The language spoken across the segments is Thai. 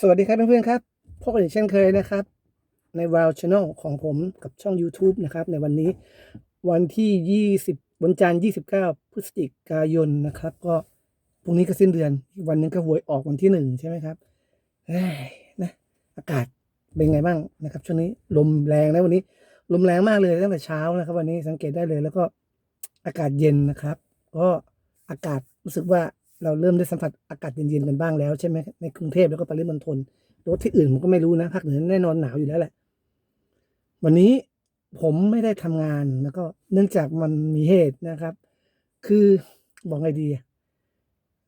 สวัสดีครับเพื่อนๆครับพบกันอีกเช่นเคยนะครับ ใน w o w Channel ของผมกับช่อง YouTube นะครับ ในวันนี้วันที่ 20วันจันทร์29 พฤศจิกายนนะครับ ก็พรุ่งนี้ก็สิ้นเดือนอีกวันหนึงก็หวยออกวันที่หนึ่งใช่ไหมครับเอ้นะอากาศเป็นไงบ้างนะครับช่วงนี้ลมแรงนะวันนี้ ลมแรงมากเลยตั้งแต่เช้านะครับ วันนี้สังเกตได้เลยแล้วก็อากาศเย็นนะครับ ก็อากาศรู้สึกว่า เราเริ่มได้สัมผัสอากาศเย็นๆกันบ้างแล้วใช่ไหมในกรุงเทพแล้วก็ปริมณฑลรถที่อื่นผมก็ไม่รู้นะภาคเหนือแน่นอนหนาวอยู่แล้วแหละ วันนี้ผมไม่ได้ทำงานแล้วก็เนื่องจากมันมีเหตุนะครับ คือบอกไงดี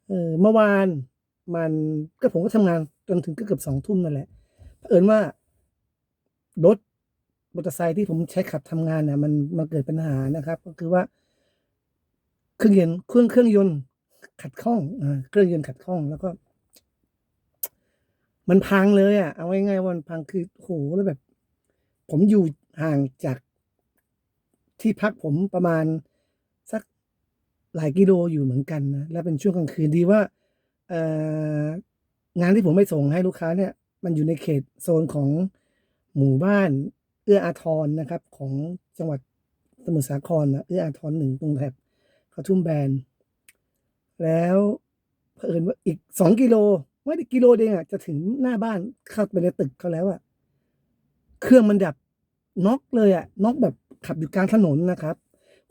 เออเมื่อวานมันก็ผมก็ทำงานจนถึงเกือบสองทุ่มนั่นแหละเผอิญว่ารถมอเตอร์ไซค์ที่ผมใช้ขับทำงานเนี่ยมันมันเกิดปัญหานะครับ ก็คือว่า เครื่องยนต์เครื่องเครื่องยนต์ ขัดข้องเครื่องยนต์ขัดข้องแล้วก็ มันพังเลยอะเอาง่ายๆมันพังคือโหแล้วแบบ ผมอยู่ห่างจากที่พักผมประมาณสักหลายกิโลอยู่เหมือนกันนะและเป็นช่วงกลางคืนดีว่าเอองานที่ผมไปส่งให้ลูกค้าเนี่ย มันอยู่ในเขตโซนของหมู่บ้านเอื้ออาทรนะครับ ของจังหวัดสมุทรสาครนะเอื้ออาทรหนึ่งตรงแถบกระทุ่มแบน แล้วเผอิญว่าอีกสองกิโลไม่ได้กิโลเดียวอะจะถึงหน้าบ้านเข้าไปในตึกเขาแล้วอะเครื่องมันดับน็อกเลยอะน็อกแบบขับอยู่กลางถนนนะครับ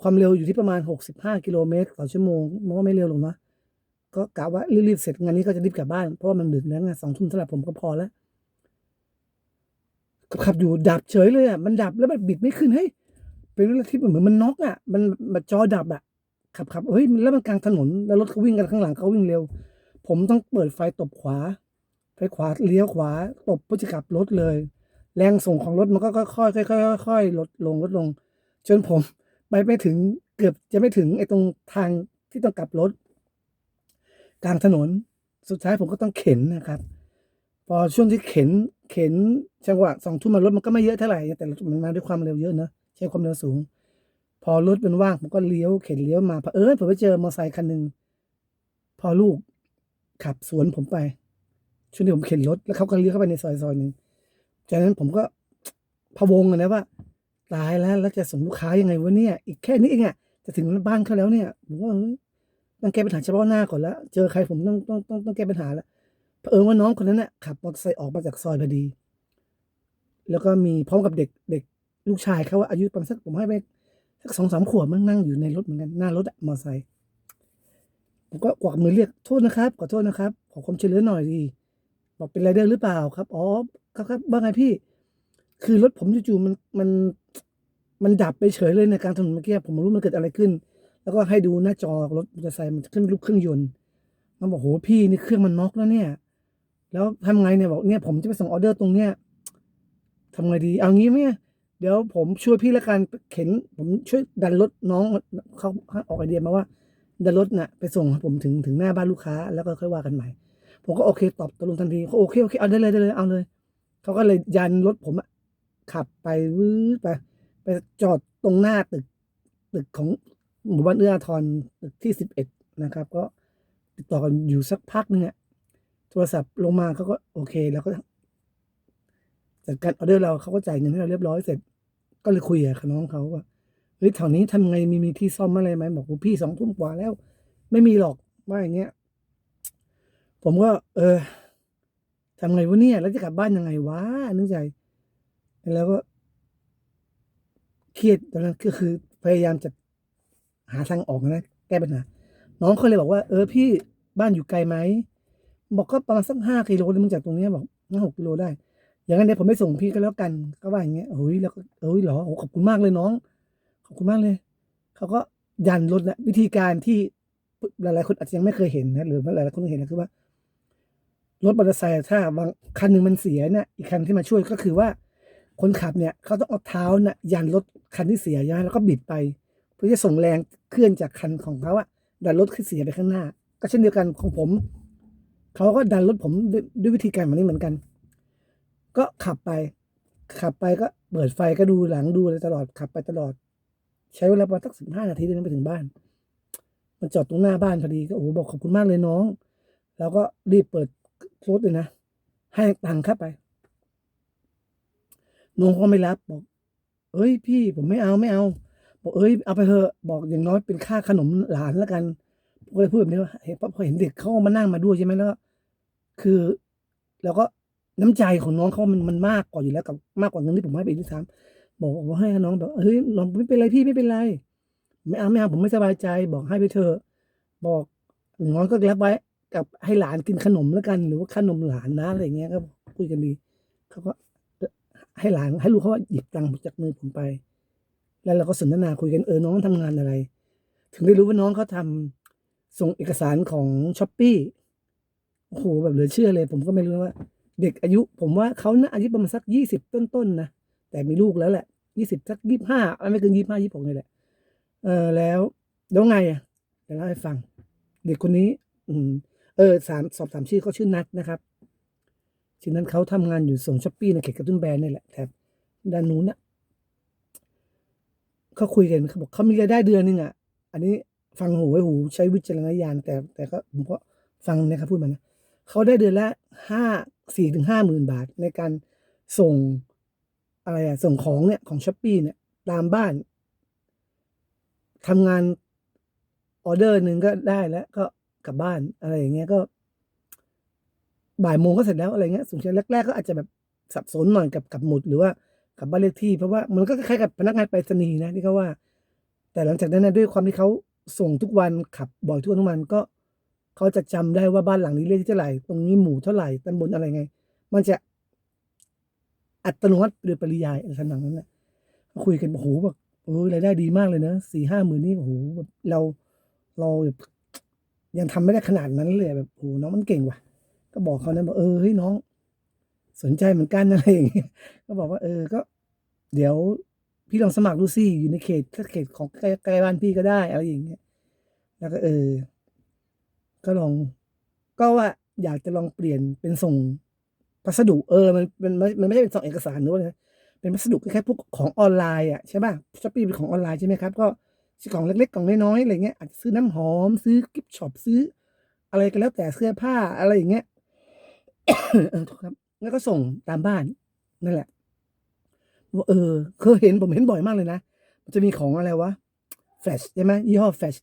ความเร็วอยู่ที่ประมาณ 65 กิโลเมตรต่อชั่วโมงมันก็ไม่เร็วหรอกเนะก็กะว่ารีบๆเสร็จงานนี้ก็จะรีบกลับบ้านเพราะว่ามันดึกแล้วไงสองทุ่มสำหรับผมก็พอแล้วขับอยู่ดับเฉยเลยอะมันดับแล้วแบบบิดไม่ขึ้นเฮ้ยเป็นเรื่องที่เหมือนมันน็อกอะ มันมันจอดับอะ ขับขับเฮ้ยแล้วมันกลางถนนแล้วรถเขาวิ่งกันข้างหลังเขาวิ่งเร็ว ผมต้องเปิดไฟตบขวา ไฟขวาเลี้ยวขวาตบเพื่อจะกลับรถเลย แรงส่งของรถมันก็ค่อยๆค่อยๆค่อยๆลดลงลดลง จนผมไปไม่ถึงเกือบจะไม่ถึงไอ้ตรงทางที่ต้องกลับรถ กลางถนนสุดท้ายผมก็ต้องเข็นนะครับ พอช่วงที่เข็นเข็นจังหวะสองทุ่มมารถมันก็ไม่เยอะเท่าไหร่แต่มันมาด้วยความเร็วเยอะเนอะใช้ความเร็วสูง พอรถเป็นว่างผมก็เลี้ยวเข็นเลี้ยวมาเผอิญผมไปเจอมอเตอร์ไซค์คันหนึ่งพอลูกขับสวนผมไปช่วงที่ผมเข็นรถแล้วเขาก็เลี้ยวเข้าไปในซอยซอยหนึ่งจากนั้นผมก็พะวงอะนะว่าตายแล้วแล้วจะส่งลูกค้ายังไงวะเนี่ย อีกแค่นี้เองอะจะถึงบ้านเขาแล้วเนี่ยผมว่าเฮ้ยต้องแก้ปัญหาเฉพาะหน้าก่อนแล้วเจอใครผมต้องต้องต้องต้องแก้ปัญหาแล้วเผอิญว่าน้องคนนั้นน่ะขับมอเตอร์ไซค์ออกมาจากซอยพอดี แล้วก็มีพร้อมกับเด็กเด็กลูกชายเขาว่าอายุประมาณสักผมให้ไป สักสองสามขวบมันนั่งอยู่ในรถเหมือนกันหน้ารถอะมอเตอร์ไซค์ผมก็กวักมือเรียกโทษนะครับขอโทษนะครับ ขอความช่วยเหลือหน่อยดีบอกเป็นไรเดอร์หรือเปล่าครับอ๋อครับครับว่าไงพี่ คือรถผมจู่ๆมันมันมันดับไปเฉยเลยในกลางถนนเมื่อกี้ผมไม่รู้มันเกิดอะไรขึ้น แล้วก็ให้ดูหน้าจอรถมอเตอร์ไซค์มันขึ้นรูปเครื่องยนต์มันบอกโหพี่นี่เครื่องมันน็อกแล้วเนี่ย แล้วทำไงเนี่ยบอกเนี่ยผมจะไปส่งออเดอร์ตรงเนี้ยทำไงดี เอางี้ไหม เดี๋ยวผมช่วยพี่ละกันเข็น ผมช่วยดันรถน้องเขาออกไอเดียมาว่า ดันรถน่ะไปส่งให้ผมถึงถึงหน้าบ้านลูกค้า แล้วก็ค่อยว่ากันใหม่ ผมก็โอเค ตอบตกลงทันทีเขาโอเคโอเคเอาได้เลยได้เลยเอาเลยเขาก็เลยยันรถผมอะขับไปวื้อไปไปจอดตรงหน้าตึก ตึกของหมู่บ้านเอื้ออาทรตึกที่สิบเอ็ดนะครับ ก็ติดต่อกันอยู่สักพักนึงอะโทรศัพท์ลงมาเขาก็โอเค แล้วก็ จัดการออเดอร์เราเขาก็จ่ายเงินให้เราเรียบร้อยเสร็จ ก็เลยคุยกับน้องเขาว่าเฮ้ยแถวนี้ทำไงมีมีที่ซ่อมอะไรไหมบอกว่าพี่สองทุ่มกว่าแล้ว ไม่มีหรอกว่าอย่างเงี้ย ผมก็ เออทำไงวะเนี่ยแล้วจะกลับบ้านยังไงวะนึกใจ แล้วก็เครียดตอนนั้นก็คือพยายามจะหาทางออกนะแก้ปัญหาน้องเขาเลยบอกว่า เออพี่บ้านอยู่ไกลไหมบอกก็ประมาณสักห้ากิโลนึงจากตรงเนี้ยบอกห้าหกกิโลได้ อย่างนั้นเดี๋ยวผมไปส่งพี่ก็แล้วกัน ก็ว่าอย่างเงี้ยเฮ้ยแล้วก็เฮ้ยเหรอโอ้ขอบคุณมากเลยน้อง ขอบคุณมากเลย เขาก็ยันรถนะวิธีการที่หลายๆคนอาจจะยังไม่เคยเห็นนะหรือหลายๆคนเห็นนะคือว่ารถมอเตอร์ไซค์ถ้าบางคันหนึ่งมันเสียเนี่ยอีกคันที่มาช่วยก็คือว่า คนขับเนี่ยเขาต้องเอาเท้าน่ะยันรถคันที่เสียย้ายแล้วก็บิดไปเพื่อจะส่งแรงเคลื่อนจากคันของเขาอะดันรถที่เสียไปข้างหน้า ก็เช่นเดียวกันของผมเขาก็ดันรถผมดด้วยวิธีการแบบนี้เหมือนกัน ก็ขับไป ขับไปก็เปิดไฟก็ดูหลังดูอะไรตลอดขับไปตลอด ใช้เวลาประมาณสักสิบห้านาทีเดินไปถึงบ้าน มันจอดตรงหน้าบ้านพอดีก็โอ้โหบอกขอบคุณมากเลยน้อง แล้วก็รีบเปิดรถเลยนะ ให้ตังค์เข้าไปน้องก็ไม่รับบอก เอ้ยพี่ผมไม่เอาไม่เอา บอกเอ้ยเอาไปเถอะบอกอย่างน้อยเป็นค่าขนมหลานแล้วกันก็เลยพูดแบบนี้ว่าเห็นพอเห็นเด็กเขามานั่งมาด้วยใช่ไหมแล้วคือ แล้วก็ น้ำใจของน้องเขามันมันมากกว่าอยู่แล้วกับมากกว่าเงินที่ผมให้ไปอีกที่สามบอกว่าให้น้องแบบเฮ้ยน้องไม่เป็นไรพี่ไม่เป็นไร ไม่เอาไม่เอาผมไม่สบายใจ บอกให้ไปเถอะบอกน้อยก็รับไว้กับให้หลานกินขนมแล้วกัน หรือว่าขนมหลานนะอะไรเงี้ยก็คุยกันดีเขาก็ให้หลานให้ลูกเขาว่าหยิบตังค์จากมือผมไป แล้วเราก็สนทนาคุยกันเออน้องทำงานอะไร ถึงได้รู้ว่าน้องเขาทำส่งเอกสารของช้อปปี้โอ้โหแบบเหลือเชื่อเลย ผมก็ไม่รู้ว่า เด็กอายุ ผมว่าเขาน่าอายุประมาณสักยี่สิบต้นๆนะแต่มีลูกแล้วแหละยี่สิบสักยี่ห้าไม่เกินยี่ห้ายี่หกนี่แหละ เออแล้วแล้วไงอะเดี๋ยวเล่าให้ฟัง เด็กคนนี้ อืม เออสามสอบถามชื่อเขาชื่อนัทนะครับชื่อนั้นเขาทำงานอยู่ส่งช้อปปี้ในเขตกระตุ้นแบรนด์นี่แหละแถบด้านนู้นน่ะเขาคุยกันเขาบอกเขามีรายได้เดือนหนึงอะ อันนี้ฟังหูไว้หูใช้วิจารณญาณแต่แต่ก็ผมก็ฟังนะครับพูดมานะเขาได้เดือนละห้า สี่ถึงห้าหมื่นบาทในการส่งอะไรอะส่งของเนี่ยของช้อปปี้เนี่ยตามบ้านทำงานออเดอร์หนึ่งก็ได้แล้วก็กลับบ้านอะไรอย่างเงี้ยก็ บ่ายโมงก็เสร็จแล้วอะไรเงี้ยส่งเช้าแรกๆก็อาจจะแบบสับสนหน่อยกับกับหมุดหรือว่ากับบ้านเลขที่ เพราะว่ามันก็คล้ายๆกับพนักงานไปรษณีย์นะที่เขาว่า แต่หลังจากนั้นนะด้วยความที่เขาส่งทุกวันขับบ่อยทุกวันทุกวันก็ เขาจะจำได้ว่าบ้านหลังนี้เลขที่เท่าไหร่ ตรงนี้หมู่เท่าไหร่ตำบลอะไรไง มันจะอัตโนมัติโดยปริยายอะไรทำนองนั้นแหละคุยกันโอ้โหแบบเออรายได้ดีมากเลยนะสี่ห้าหมื่นนี่โอ้โหแบบเราเราแบบยังทำไม่ได้ขนาดนั้นเลยแบบโอ้น้องมันเก่งว่ะ ก็บอกเขานะบอกเออเฮ้ยน้อง สนใจเหมือนกันอะไรอย่างเงี้ยก็บอกว่า เออก็ เดี๋ยวพี่ลองสมัครดูสิอยู่ในเขตเขตของใกล้บ้านพี่ก็ได้อะไรอย่างเงี้ยแล้วก็เออ ก็ลอง ก็ว่าอยากจะลองเปลี่ยนเป็นส่งพัสดุเออมันมันมันไม่ใช่เป็นส่งเอกสารหรือว่าอะไรนะเป็นพัสดุแคล้ายๆพวกของออนไลน์อะใช่ป่ะช้อปปี้เป็นของออนไลน์ใช่ไหมครับก็ซื้อกล่องเล็กๆกล่องน้อยๆอะไรเงี้ยอาจจะซื้อน้ำหอม ซื้อกิฟต์ช็อปซื้อ อะไรก็แล้วแต่เสื้อผ้าอะไรอย่างเงี้ยเออครับแล้วก็ส่งตามบ้านนั่นแหละว่าเออเคยเห็นผมเห็นบ่อยมากเลยนะมันจะมีของอะไรวะแฟชใช่ไหมยี่ห้อแฟช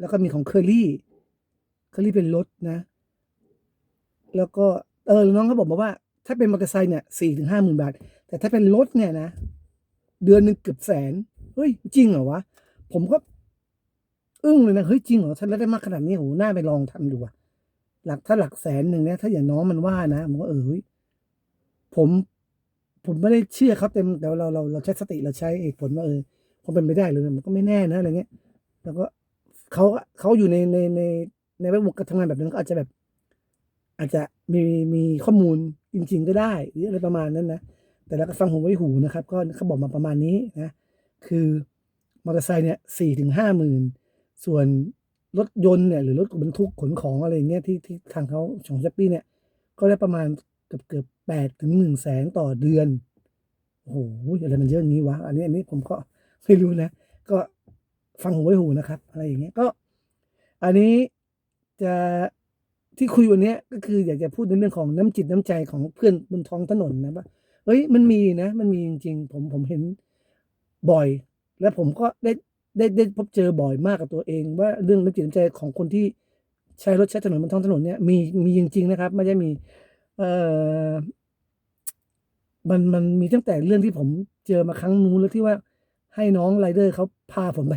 แล้วก็มีของเคอรี่ เคอรี่เป็นรถนะ แล้วก็เออน้องเขาบอกมาว่า ถ้าเป็นมอเตอร์ไซค์เนี่ยสี่ถึงห้าหมื่นบาท แต่ถ้าเป็นรถเนี่ยนะ เดือนหนึ่งเกือบแสนเฮ้ยจริงเหรอวะ ผมก็ อึ้งเลยนะเฮ้ยจริงเหรอถ้าได้มากขนาดนี้โหน่าไปลองทำดูอะหลักถ้าหลักแสนหนึ่งเนี่ยถ้าอย่างน้องมันว่านะผมก็เออเฮ้ยผมผมไม่ได้เชื่อเขาเต็มแต่เราเราเราใช้สติเราใช้เหตุผลว่าเออคงเป็นไปได้เลยมันก็ไม่แน่นะอะไรเงี้ย แล้วก็เขาเขาอยู่ในในใน ในระบบการทำงานแบบนั้นก็อาจจะแบบ อาจจะมีมีข้อมูลจริง ๆ ก็ได้หรืออะไรประมาณนั้นนะแต่แล้วก็ฟังหูไว้หูนะครับ ก็เขาบอกมาประมาณนี้นะคือมอเตอร์ไซค์เนี่ยสี่ถึงห้าหมื่นส่วนรถยนต์เนี่ยหรือรถบรรทุกขนของอะไรอย่างเงี้ยที่ที่ทางเขาของช้อปปี้เนี่ย ก็ได้ประมาณเกือบเกือบแปดถึงหนึ่งแสนต่อเดือนโอ้โหอะไรมันเยอะงนี้วะอันนี้อันนี้ผมก็ไม่รู้นะ ก็ฟังหูไว้หูนะครับ อะไรอย่างเงี้ยก็ อันนี้ จะที่คุยวันนี้ก็คืออยากจะพูดในเรื่องของน้ำจิตน้ำใจของเพื่อนบนท้องถนนนะว่าเอ้ยมันมีนะ มันมีจริงๆ ผมผมเห็นบ่อย แล้วผมก็ได้ได้ได้พบเจอบ่อยมากกับตัวเอง ว่าเรื่องน้ำจิตน้ำใจของคนที่ใช้รถใช้ถนนบนท้องถนนเนี่ยมีมีจริง ๆ นะครับไม่ใช่มี เอ่อมันมันมีตั้งแต่เรื่องที่ผมเจอมาครั้งนู้นแล้วที่ว่าให้น้องไรเดอร์เขาพาผมไป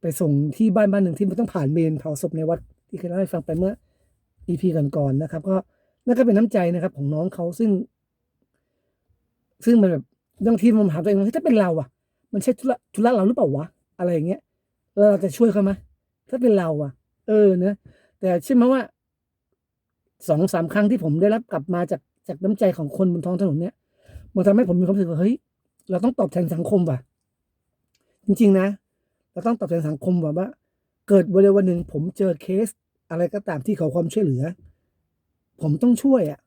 ไปส่งที่บ้านบ้านหนึ่งที่มันต้องผ่านเมนเผาศพในวัด ที่เคยเล่าให้ฟังไปเมื่ออีพีก่อนๆนะครับ ก็นั่นก็เป็นน้ำใจนะครับ ของน้องเขาซึ่ง ซึ่งมันแบบบางทีผมถามตัวเองว่าถ้าเป็นเราอะมันใช่ธุระธุระเราหรือเปล่าวะอะไรอย่างเงี้ยแล้วเราจะช่วยเขาไหมถ้าเป็นเราอะเออเนะแต่เชื่อไหมว่าสองสามครั้งที่ผมได้รับกลับมาจากจากน้ำใจของคนบนท้องถนนเนี่ยมันทำให้ผมมีความรู้สึกว่าเฮ้ยเราต้องตอบแทนสังคมว่ะ จริง ๆ นะ เราต้องตอบแทนสังคมว่าว่า เกิดวันใดวันหนึ่ง ผมเจอเคส อะไรก็ตามที่ขอความช่วยเหลือ ผมต้องช่วยอะ่ะ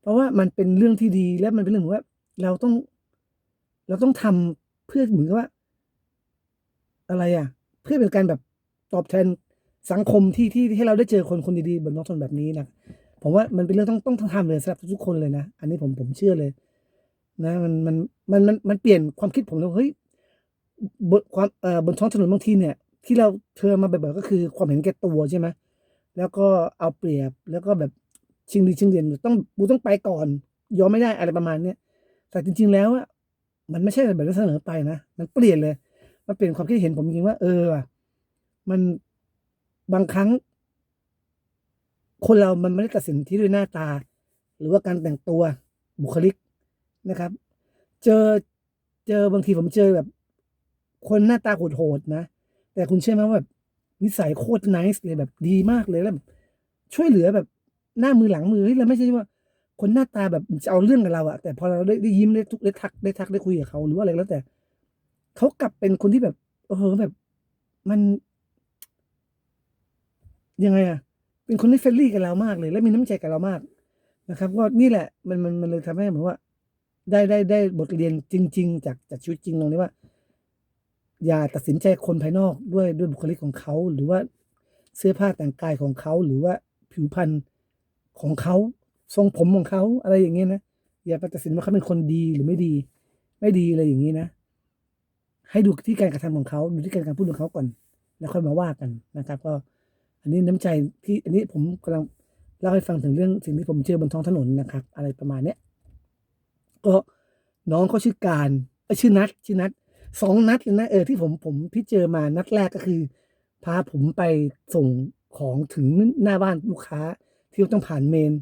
เพราะว่ามันเป็นเรื่องที่ดีและมันเป็นเรื่องว่า เราต้อง เราต้องทำเพื่อเหมือนกับว่า อะไรอะ่ะ เพื่อเป็นการแบบตอบแทนสังคมที่ที่ให้เราได้เจอคนคนดีๆบนท้องถนแบบนี้นะผมว่ามันเป็นเรื่องต้องต้องทำเลยสำหรับทุกคนเลยนะ อันนี้ผมผมเชื่อเลย นะ มันมันมันมันมันเปลี่ยนความคิดผมเลยเฮ้ยบนความเอ่อบนท้องถนนบางทีเนี่ย ที่เราเธอมาบ่อยๆก็คือความเห็นแก่ตัวใช่ไหมแล้วก็เอาเปรียบแล้วก็แบบชิงดีชิงเด่นต้องกูต้องไปก่อนยอมไม่ได้อะไรประมาณเนี้ยแต่จริง ๆ แล้วอะมันไม่ใช่แบบนั้นเสนอไปนะมันเปลี่ยนเลย มันเปลี่ยนความคิดเห็นผมจริงว่าเออว่ะมันบางครั้ง คนเรามันไม่ได้ตัดสินที่ด้วยหน้าตา หรือว่าการแต่งตัวบุคลิกนะครับ เจอเจอบางทีผมเจอแบบ คนหน้าตาโหดๆนะ แต่คุณเชื่อไหมว่าแบบนิสัยโคตรนิสเลยแบบดีมากเลยแล้วแบบช่วยเหลือแบบหน้ามือหลังมือเฮ้ยเราไม่ใช่ว่า คนหน้าตาแบบจะเอาเรื่องกับเราอะแต่พอเราได้ได้ยิ้มได้ทุกได้ทักได้ทักได้คุยกับเขาหรือว่าอะไรแล้วแต่เขากลับเป็นคนที่แบบเออแบบ มัน ยังไงอะเป็นคนที่เฟรนลี่กับเรามากเลย และมีน้ำใจกับเรามากนะครับ ก็นี่แหละมันมันมันเลยทำให้เหมือนว่า ได้ได้ได้บทเรียนจริง ๆ จากจากชีวิตจริงตรงนี้ว่า อย่าตัดสินใจคนภายนอกด้วยด้วยบุคลิกของเขา หรือว่าเสื้อผ้าแต่งกายของเขา หรือว่าผิวพรรณของเขาทรงผมของเขาอะไรอย่างเงี้ยนะอย่าไปตัดสินว่าเขาเป็นคนดีหรือไม่ดี ไม่ดีอะไรอย่างนี้นะ ให้ดูที่การกระทำของเขาดูที่การการพูดของเขาก่อนแล้วค่อยมาว่ากันนะครับ ก็ อันนี้น้ำใจที่อันนี้ผมกำลังเล่าให้ฟังถึงเรื่องสิ่งที่ผมเจอบนท้องถนนนะครับ อะไรประมาณเนี้ยก็น้องเขาชื่อการชื่อนัดชื่อนัด สองนัดเลยนะเออที่ผมผมที่เจอมานัดแรกก็คือ พาผมไปส่งของถึงหน้าบ้านลูกค้า ที่ต้องผ่านเมน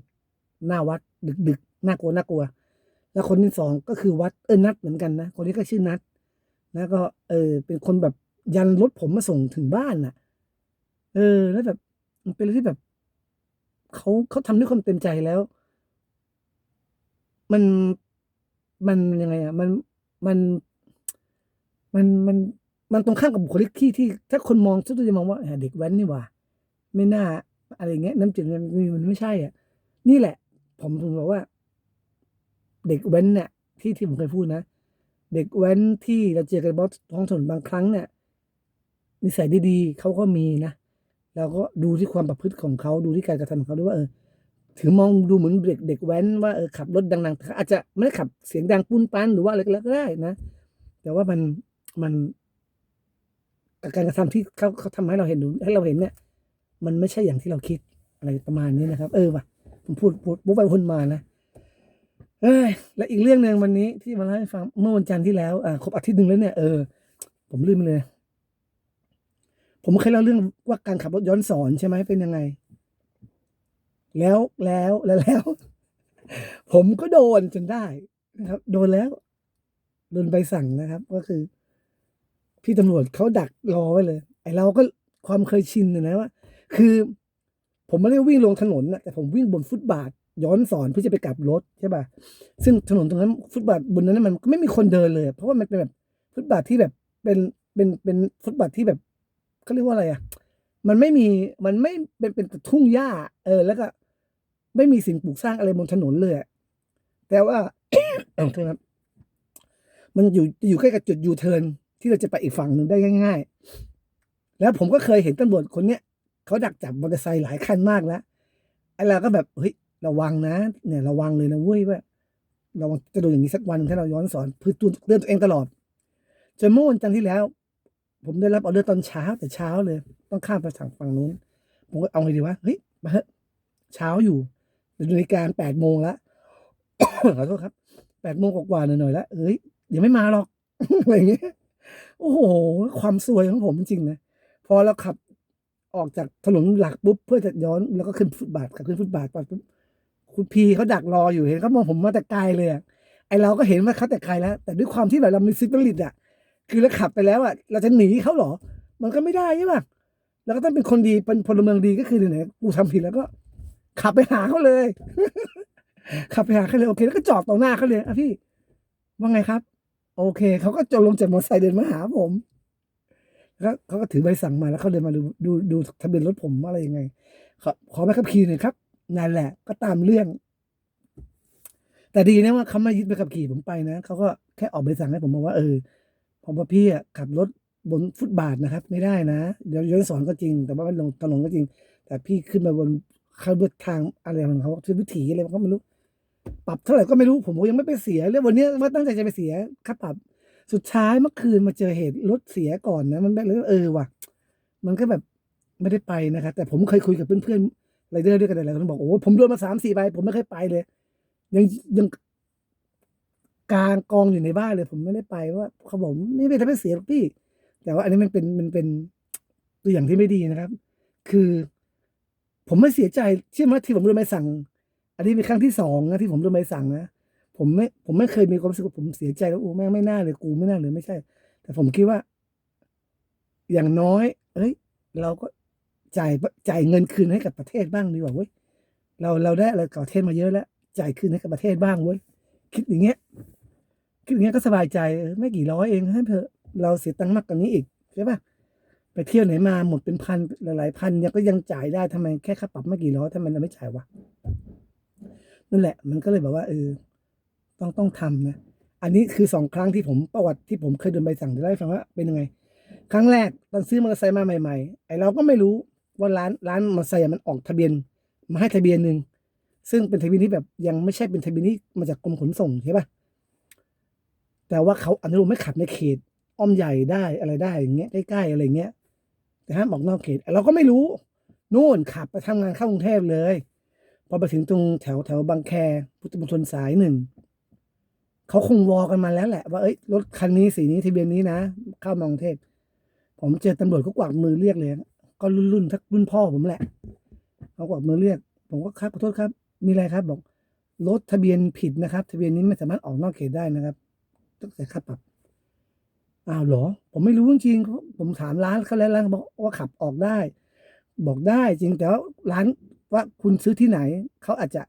หน้าวัดดึกดึกน่ากลัวน่ากลัว แล้วคนที่สองก็คือวัดเออนัดเหมือนกันนะคนนี้ก็ชื่อนัดนะก็ เออ เป็นคนแบบยันรถผมมาส่งถึงบ้านน่ะ เออ แล้วแบบมันเป็นอะไรที่แบบเขาเขาทำด้วยความเต็มใจแล้ว มันมันยังไงอะมันมัน มันมันมันตรงข้ามกับบุคลิกที่ที่ถ้าคนมองทุกคนจะมองว่าเด็กแว้นนี่ว่า ไม่น่าอะไรเงี้ยน้ำจิตมันมันไม่ใช่อะ นี่แหละ ผมถึงบอกว่า เด็กแว้นเนี่ยที่ที่ผมเคยพูดนะ เด็กแว้นที่เราเจอกันบนท้องถนนบางครั้งเนี่ยนิสัยดีๆเขาก็มีนะเราก็ดูที่ความประพฤติของเขาดูที่การกระทำของเขาด้วยว่าเออถือมองดูเหมือนเด็กเด็กแว้นว่าเออขับรถดังๆอาจจะไม่ได้ขับเสียงดังปุ้นปันหรือว่าอะไรก็ได้นะ แต่ว่ามัน มันการกระทำที่เขาเขาทำให้เราเห็นดูให้เราเห็นเนี่ย มันไม่ใช่อย่างที่เราคิดอะไรประมาณนี้นะครับ เออว่ะผมพูดพูดพูดไปพูดมานะเอ้ยและอีกเรื่องหนึ่งวันนี้ที่มาเล่าให้ฟังเมื่อวันจันทร์ที่แล้วอ่าครบอาทิตย์หนึ่งแล้วเนี่ยเออผมลืมไปเลย ผมเคยเล่าเรื่องว่าการขับรถย้อนสอนใช่ไหมเป็นยังไง แล้วแล้วแล้วแล้ว ผมก็โดนจนได้นะครับ โดนแล้วโดนใบสั่งนะครับ ก็คือ พี่ตำรวจเขาดักรอไว้เลย ไอเราก็ความเคยชินนะนะว่า คือ ผมไม่ได้วิ่งลงถนนนะแต่ผมวิ่งบนฟุตบาท ย้อนสอนเพื่อจะไปกลับรถใช่ป่ะซึ่งถนนตรงนั้นฟุตบาทบนนั้นมันไม่มีคนเดินเลย เพราะว่ามันเป็นแบบฟุตบาทที่แบบเป็นเป็นเป็นฟุตบาทที่แบบเขาเรียกว่าอะไรอะมันไม่มีมันไม่เป็นเป็นทุ่งหญ้า เออ แล้วก็ ไม่มีสิ่งปลูกสร้างอะไรบนถนนเลยแต่ว่าเอาโทษครับมันอยู่อยู่ใกล้กับจุดยูเทิร์น ที่เราจะไปอีกฝั่งหนึ่งได้ง่าย ๆ แล้วผมก็เคยเห็นตำรวจคนเนี้ยเขาดักจับมอเตอร์ไซค์หลายคันมากแล้วไอ้เราก็แบบเฮ้ยระวังนะ เนี่ยระวังเลยนะเว้ยว่าเราจะโดนอย่างนี้สักวันถ้าเราย้อนสอนพื่อเตือนตัวเองตลอดจนเมื่อวันจันทร์ที่แล้ว ผมได้รับออเดอร์ตอนเช้าแต่เช้าเลย ต้องข้ามไปฝั่งฝั่งนู้น ผมก็เอาไงดีวะเฮ้ยมาเถอะเช้าอยู่นาฬิกาแปดโมงแล้วขอโทษครับแปดโมงกว่าหน่อยๆแล้วเอ้ยเดี๋ยวไม่มาหรอกอะไรอย่างเงี้ย โอ้โห ความสวยของผมจริงๆนะพอเราขับออกจากถนนหลักปุ๊บเพื่อจะย้อนแล้วก็ขึ้นฟุตบาทขับขึ้นฟุตบาทไปปุ๊บคุณพีเขาดักรออยู่เห็นเขามองผมมาแต่ไกลเลยอะไอเราก็เห็นว่าเขาแต่ไกลแล้ว แต่ด้วยความที่แบบเรามีซิปเปอร์ลิตอะคือเราขับไปแล้วอะเราจะหนีเขาเหรอ มันก็ไม่ได้ใช่ป่ะเราก็ต้องเป็นคนดีเป็นพลเมืองดีก็คือไหนกูทำผิดแล้วก็ ขับไปหาเขาเลย ขับไปหาเขาเลยโอเค แล้วก็จอดต่อหน้าเขาเลยอะพี่ว่าไงครับ โอเค เขาก็จอดลงจากมอเตอร์ไซค์เดินมาหาผม แล้วเขาก็ถือใบสั่งมาแล้วเขาเดินมาดูดูดูทะเบียนรถผมว่าอะไรยังไง ขอขอใบขับขี่หน่อยครับนั่นแหละ ก็ตามเรื่อง แต่ดีนะว่าเขาไม่ยึดใบขับขี่ผมไปนะเขาก็แค่ออกใบสั่งให้ผมบอกว่าเออผมว่าพี่อะขับรถบนฟุตบาทนะครับ ไม่ได้นะเดี๋ยวย้อนสอนก็จริง แต่ว่ามันลงถนนก็จริง แต่พี่ขึ้นมาบนเขาเบิดทางอะไรของเขาคือวิถีอะไรมันก็ไม่รู้ ปรับเท่าไหร่ก็ไม่รู้ผมก็ยังไม่ไปเสียเลยวันนี้ว่าตั้งใจจะไปเสียค่าปรับ สุดท้ายเมื่อคืนมาเจอเหตุรถเสียก่อนนะ มันแบบเออว่ะ มันก็แบบไม่ได้ไปนะครับแต่ผมเคยคุยกับเพื่อนๆไรเดอร์ด้วยกันหลายคนบอกโอ้ผมโดนมาสามสี่ใบผมไม่เคยไปเลย ยังยังกลางกองอยู่ในบ้านเลย ผมไม่ได้ไปเพราะว่าเขาบอกไม่เป็นไรไม่เสียหรอกพี่ แต่ว่าอันนี้มันเป็นมันเป็นตัวอย่างที่ไม่ดีนะครับ คือ ผมไม่เสียใจเชื่อไหมที่ผมโดนใบสั่ง อันนี้เป็นครั้งที่สองนะที่ผมโดนใบสั่งนะผมไม่ผมไม่เคยมีความรู้สึกว่าผมเสียใจแล้วโอ้แม่งไม่น่าเลยกูไม่น่าเลยไม่ใช่ แต่ผมคิดว่า อย่างน้อย เอ้ย เราก็จ่ายจ่ายเงินคืนให้กับประเทศบ้างดีกว่าเว้ยเราเราได้อะไรกับประเทศมาเยอะแล้วจ่ายคืนให้กับประเทศบ้างเว้ยคิดอย่างเงี้ยคิดอย่างเงี้ยก็สบายใจไม่กี่ร้อยเองให้เถอะเราเสียตังค์มากกว่านี้อีกใช่ปะไปเที่ยวไหนมาหมดเป็นพันหลายๆพันยังก็ยังจ่ายได้ทำไมแค่ค่าปรับไม่กี่ร้อยทำไมเราไม่จ่ายวะ นั่นแหละ มันก็เลยแบบว่าเออต้องต้องทำนะ อันนี้คือสองครั้งที่ผมประวัติที่ผมเคยโดนใบสั่งจะได้ฟังว่าเป็นยังไง ครั้งแรกตอนซื้อมอเตอร์ไซค์มาใหม่ๆไอเราก็ไม่รู้ว่าร้านร้านมอเตอร์ไซค์มันออกทะเบียนมาให้ทะเบียนหนึ่งซึ่งเป็นทะเบียนที่แบบยังไม่ใช่เป็นทะเบียนที่มาจากกรมขนส่งใช่ปะแต่ว่าเขาอนุโลมไม่ขับในเขตอ้อมใหญ่ได้อะไรได้อย่างเงี้ยใกล้ๆอะไรเงี้ยแต่ห้ามออกนอกเขตเราก็ไม่รู้ นู่นขับไปทำงานเข้ากรุงเทพเลย อไปถึงตรงแถวแถวบางแคพุทธมณฑลสายหนึ่งเขาคงวอกันมาแล้วแหละ ว่าเอ้ยรถคันนี้สีนี้ทะเบียนนี้นะเข้ามากรุงเทพ ผมเจอตำรวจก็กวักมือเรียกเลย ก็รุ่นรุ่นทักรุ่นพ่อผมแหละเขากวักมือเรียก ผมก็ครับขอโทษครับ มีอะไรครับ บอกรถทะเบียนผิดนะครับ ทะเบียนนี้ไม่สามารถออกนอกเขตได้นะครับต้องเสียค่าปรับอ้าวเหรอ ผมไม่รู้จริงๆผมถามร้านเขาแล้วร้านบอกว่าขับออกได้ บอกได้จริงแต่ว่าร้าน ว่าคุณซื้อที่ไหนเขาอาจจะ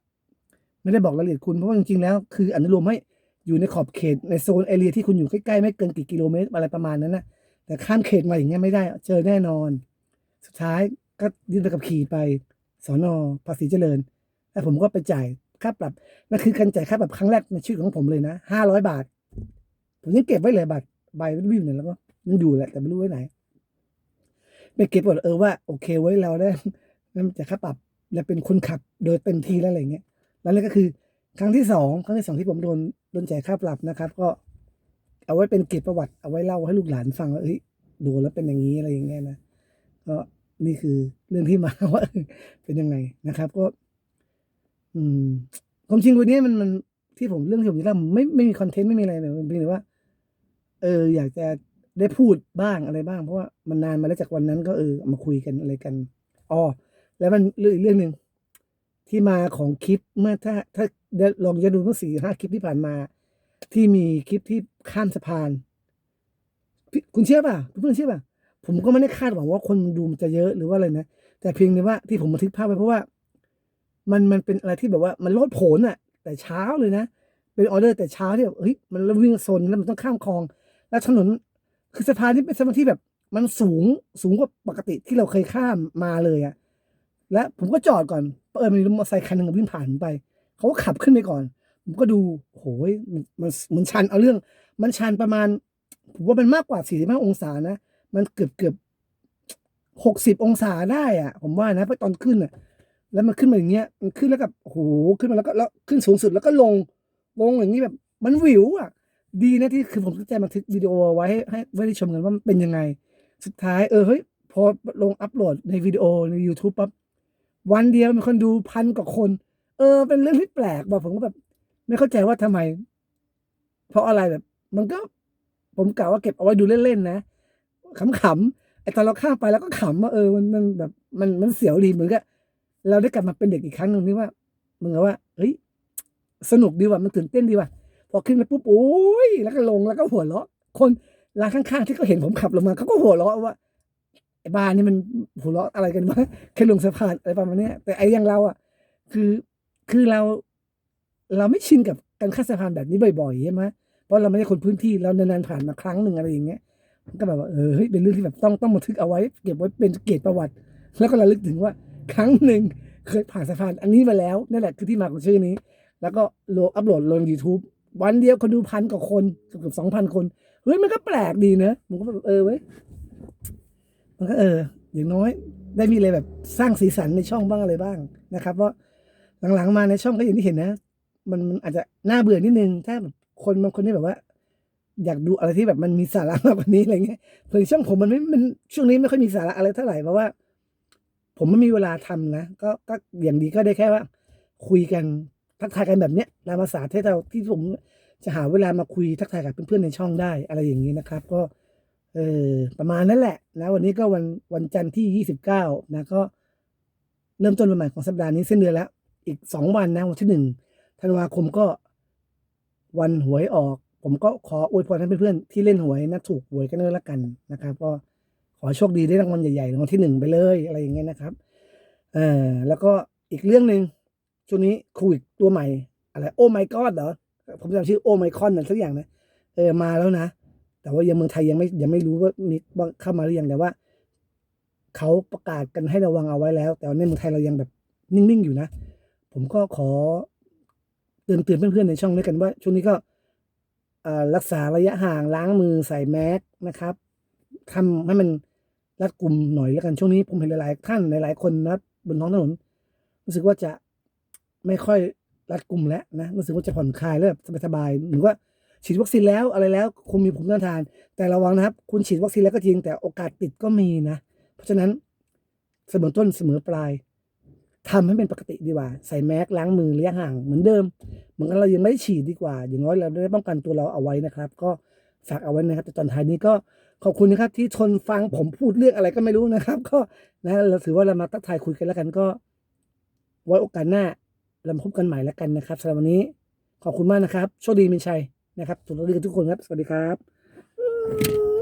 ไม่ได้บอกรายละเอียดคุณเพราะว่าจริงๆแล้วคืออนุโลมให้อยู่ในขอบเขตในโซนเอเรียที่คุณอยู่ใกล้ๆไม่เกินกี่กิโลเมตรอะไรประมาณนั้นนะแต่ข้ามเขตมาอย่างเงี้ยไม่ได้เจอแน่นอน สุดท้ายก็ยื่นไปกับขี่ไปสอนอภาษีเจริญแล้วผมก็ไปจ่ายค่าปรับนั่นคือการจ่ายค่าปรับครั้งแรกในชีวิตของผมเลยนะห้าร้อยบาท ผมยังเก็บไว้เลยบัตรใบวิ่งเนี่ยแล้วก็ยังอยู่แหละแต่ไม่รู้ไว้ไหนไปเก็บหมดเออว่าโอเคไว้เราได้นั่นจ่ายค่าปรับ และเป็นคนขับโดยเต็มที่แล้วอะไรเงี้ยแล้วนั่นก็คือครั้งที่สองครั้งที่สองที่ผมโดนโดนจ่ายค่าปรับนะครับ ก็เอาไว้เป็นเกียรติประวัติเอาไว้เล่าให้ลูกหลานฟังว่าเฮ้ยโดนแล้วเป็นอย่างนี้อะไรอย่างเงี้ยนะก็นี่คือเรื่องที่มาว่าเป็นยังไงนะครับ ก็ อืมความจริงวันนี้มันมันที่ผมเรื่องที่ผมจะเล่าไม่ไม่มีคอนเทนต์ไม่มีอะไรเลยเพียงแต่ว่า เออ อยากจะได้พูดบ้างอะไรบ้าง เพราะว่ามันนานมาแล้วจากวันนั้นก็เออมาคุยกันอะไรกันอ๋อ แล้วมันเรื่องอีกเรื่องหนึ่งที่มาของคลิปเมื่อถ้าถ้าลองจะดูเมื่อสี่ห้าคลิปที่ผ่านมา ที่มีคลิปที่ข้ามสะพาน คุณเชื่อป่ะเพื่อนเชื่อป่ะผมก็ไม่ได้คาดหวังว่าคนดูมันจะเยอะหรือว่าอะไรนะแต่เพียงแต่ว่าที่ผมบันทึกภาพไว้เพราะว่า มันมันเป็นอะไรที่แบบว่ามันโลดโผนอะแต่เช้าเลยนะเป็นออเดอร์แต่เช้าที่แบบเฮ้ยมันวิ่งโซนแล้วมันต้องข้ามคลอง แล้วถนนคือสะพานนี่เป็นสะพานที่แบบ มันสูงสูงกว่าปกติที่เราเคยข้ามมาเลยอะ และผมก็จอดก่อนเออมีรถมอเตอร์ไซค์คันหนึ่งวิ่งผ่านผมไป เขาก็ขับขึ้นไปก่อน ผมก็ดูโหยมันมันมันชันเอาเรื่อง มันชันประมาณ ผมว่ามันมากกว่าสี่สิบห้าองศานะ มันเกือบเกือบหกสิบองศาได้อะผมว่านะเพราะตอนขึ้นอะแล้วมันขึ้นมาอย่างเงี้ย มันขึ้นแล้วกับโอ้โหขึ้นมาแล้วก็แล้วขึ้นสูงสุดแล้วก็ลงลงอย่างนี้แบบ มันวิวอะ ดีนะที่คือผมตั้งใจบันทึกวิดีโอไว้ให้ให้ไว้ได้ชมกันว่ามันเป็นยังไง สุดท้ายเออเฮ้ยพอลงอัปโหลดในวิดีโอใน YouTube ปั๊บ วันเดียวมีคนดูพันกว่าคน เออ เป็นเรื่องที่แปลกบอกผมก็แบบ ไม่เข้าใจว่าทำไม เพราะอะไรแบบ มันก็ผมกะว่าเก็บเอาไว้ดูเล่นๆนะขำๆไอตอนเราข้ามไปแล้วก็ขำว่าเออมันมันแบบมันมันเสียวดีเหมือนกับเราได้กลับมาเป็นเด็กอีกครั้งหนึ่งนี่ว่าเหมือนกับว่าเฮ้ยสนุกดีว่ะมันตื่นเต้นดีว่ะพอขึ้นไปปุ๊บโอ้ยแล้วก็ลงแล้วก็หัวเราะคนร้านข้างๆที่เขาเห็นผมขับลงมาเขาก็หัวเราะว่า ไอ้บ้านนี่มันหัวเราะอะไรกันวะแค่ลงสะพานอะไรประมาณนี้แต่ไอ้อยังเราอะ คือคือเรา เราไม่ชินกับการข้ามสะพานแบบนี้บ่อยๆใช่ไหมเพราะเราไม่ใช่คนพื้นที่เรานานๆผ่านมาครั้งหนึ่งอะไรอย่างเงี้ยมันก็แบบว่าเออเฮ้ยเป็นเรื่องที่แบบต้องต้องบันทึกเอาไว้ เก็บไว้เป็นเกียรติประวัติ แล้วก็ระลึกถึงว่า ครั้งหนึ่งเคยผ่านสะพานอันนี้มาแล้วนั่นแหละคือที่มาของชื่อนี้ แล้วก็โหลดอัปโหลดลง YouTube วันเดียวคนดูพันกว่าคนเกือบสองพันคนเฮ้ยมันก็แปลกดีนะผมก็แบบเออเว้ย มันก็เออ อย่างน้อย ได้มีอะไรแบบสร้างสีสันในช่องบ้างอะไรบ้างนะครับ เพราะหลังๆมาในช่องก็อย่างที่เห็นนะ มันมันอาจจะน่าเบื่อนิดนึง ถ้าแบบคนบางคนที่แบบว่า อยากดูอะไรที่แบบมันมีสาระมากกว่านี้อะไรเงี้ยเพื่อช่องผมมันไม่มันช่วงนี้ไม่ค่อยมีสาระอะไรเท่าไหร่เพราะว่า ผมไม่มีเวลาทำนะก็ก็อย่างดีก็ได้แค่ว่า คุยกันทักทายกันแบบเนี้ยตามภาษาที่เราที่ผมจะหาเวลามาคุยทักทายกับเพื่อนๆในช่องได้อะไรอย่างนี้นะครับ ก็ เออประมาณนั้นแหละนะวันนี้ก็วันวันจันทร์ที่ยี่สิบเก้านะก็เริ่มต้นวันใหม่ของสัปดาห์นี้เส้นเดือนแล้ว อีกสองวันนะวันที่หนึ่งธันวาคมก็วันหวยออก ผมก็ขออวยพรให้เพื่อนๆที่เล่นหวยนะถูกหวยกันด้วยละกันนะครับ ก็ขอโชคดีได้รางวัลใหญ่ๆรางวัลที่หนึ่งไปเลยอะไรอย่างเงี้ยนะครับเออแล้วก็อีกเรื่องหนึ่งช่วงนี้โควิดตัวใหม่อะไรโอ้ไมกอดเหรอผมจำชื่อโอ้ไมคอนนั่นสักอย่างนะเออมาแล้วนะ แต่ว่ายังเมืองไทยยังไม่ยังไม่รู้ว่ามีว่าเข้ามาหรือยังแต่ว่าเขาประกาศกันให้ระวังเอาไว้แล้ว แต่ในเมืองไทยเรายังแบบนิ่ง ๆ อยู่นะ ผมก็ขอเตือนเตือนเพื่อนๆในช่องด้วยกันว่า ช่วงนี้ก็อ่ารักษาระยะห่างล้างมือใส่แมสนะครับทำให้มันรัดกลุ่มหน่อยแล้วกันช่วงนี้ผมเห็นหลายๆท่านหลายๆคนนะบนท้องถนนรู้สึกว่าจะไม่ค่อยรัดกลุ่มแล้วนะรู้สึกว่าจะผ่อนคลายแล้วสบายๆหมือว่า ฉีดวัคซีนแล้วอะไรแล้วคงมีภูมิต้านทาน แต่ระวังนะครับ คุณฉีดวัคซีนแล้วก็จริงแต่โอกาสติดก็มีนะ เพราะฉะนั้นเสมอต้นเสมอปลายทำให้เป็นปกติดีกว่า ใส่แมสล้างมือระยะห่างเหมือนเดิม เหมือนกันเรายังไม่ได้ฉีดดีกว่า อย่างน้อยเราได้ป้องกันตัวเราเอาไว้นะครับ ก็ฝากเอาไว้นะครับแต่ตอนท้ายนี้ก็ขอบคุณนะครับที่ทนฟังผมพูดเรื่องอะไรก็ไม่รู้นะครับ ก็นะเราถือว่าเรามาตักทายคุยกันแล้วกันก็ ไว้โอกาสหน้าเรามาพบกันใหม่แล้วกันนะครับสำหรับวันนี้ขอบคุณมากนะครับ โชคดีมีชัย นะครับสวัสดีกันทุกคนครับ สวัสดีครับ